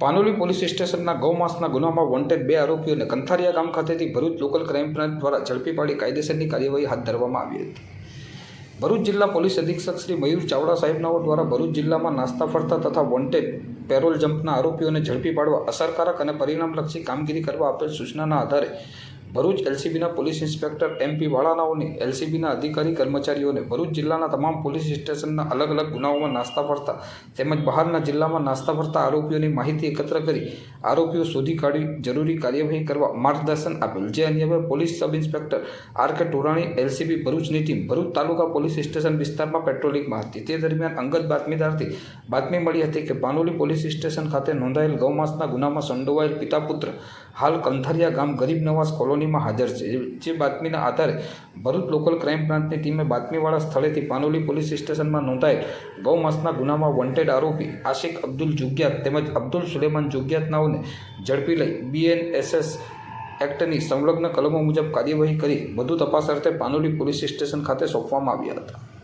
Panoli police સ્ટેશનના ગૌમાંસના ગુનામાં wanted બે આરોપીઓને કંથારિયા ગામ ખાતેથી ભરૂચ લોકલ ક્રાઇમ બ્રાન્ચ દ્વારા ઝડપી પાડી કાયદેસરની કાર્યવાહી હાથ ધરવામાં આવી હતી. ભરૂચ જિલ્લા પોલીસ અધિક્ષક શ્રી મયુર ચાવડા સાહેબનાઓ દ્વારા ભરૂચ જિલ્લામાં નાસ્તા ફરતા તથા વોન્ટેડ પેરોલ જમ્પના આરોપીઓને ઝડપી પાડવા અસરકારક અને પરિણામલક્ષી કામગીરી કરવા આપેલ સૂચનાના આધારે ભરૂચ એલસીબીના પોલીસ ઇન્સ્પેક્ટર એમપી વાળાનાઓને એલસીબીના અધિકારી કર્મચારીઓને ભરૂચ જિલ્લાના તમામ પોલીસ સ્ટેશનના અલગ અલગ ગુનાઓમાં નાસ્તા ફરતા તેમજ બહારના જિલ્લામાં નાસ્તા ફરતા આરોપીઓની માહિતી એકત્ર કરી આરોપીઓ શોધી કાઢી જરૂરી કાર્યવાહી કરવા માર્ગદર્શન આપેલ. જે અન્વયે police sub inspector R K Torani, LCB ભરૂચની team Bharuch taluka police station વિસ્તારમાં પેટ્રોલિંગમાં હતી. તે દરમિયાન અંગત બાતમીદારથી બાતમી મળી હતી કે પાનોલી પોલીસ સ્ટેશન ખાતે નોંધાયેલ ગૌમાસના ગુનામાં સંડોવાયેલ પિતા પુત્ર હાલ કંથરિયા ગામ ગરીબ નવાઝ કોલોનીમાં હાજર છે. જે બાતમીના આધારે ભરૂચ લોકલ ક્રાઇમ બ્રાન્ચની ટીમે બાતમીવાળા સ્થળેથી પાનોલી પોલીસ સ્ટેશનમાં નોંધાયેલ ગૌમાંસના ગુનામાં વોન્ટેડ આરોપી આશિક અબ્દુલ જુગ્યાત તેમજ અબ્દુલ સુલેમાન જુગ્યાતનાઓને ઝડપી લઈ બીએનએસએસ એક્ટની સંલગ્ન કલમો મુજબ કાર્યવાહી કરી વધુ તપાસ અર્થે પાનોલી પોલીસ સ્ટેશન ખાતે સોંપવામાં આવ્યા હતા.